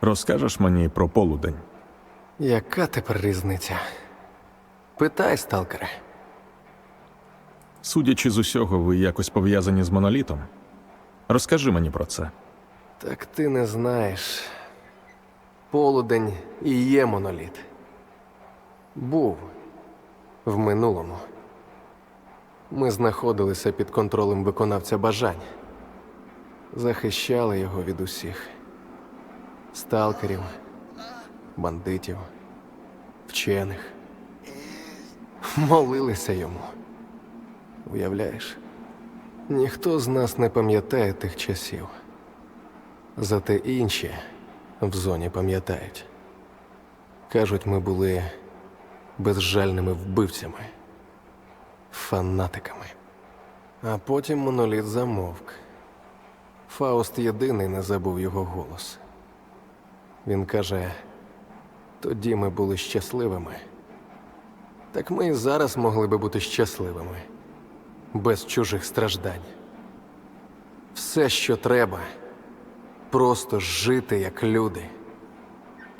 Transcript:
Розкажеш мені про полудень? Яка тепер різниця? Питай, сталкере. Судячи з усього, ви якось пов'язані з монолітом. Розкажи мені про це. Так ти не знаєш. Полудень і є моноліт. Був в минулому. Ми знаходилися під контролем виконавця бажань. Захищали його від усіх: сталкерів, бандитів, вчених. Молилися йому. Уявляєш? Ніхто з нас не пам'ятає тих часів. Зате інші в зоні пам'ятають. Кажуть, ми були безжальними вбивцями, фанатиками. А потім моноліт замовк. Фауст єдиний не забув його голос. Він каже: тоді ми були щасливими. Так ми і зараз могли би бути щасливими, без чужих страждань. Все, що треба, просто жити як люди.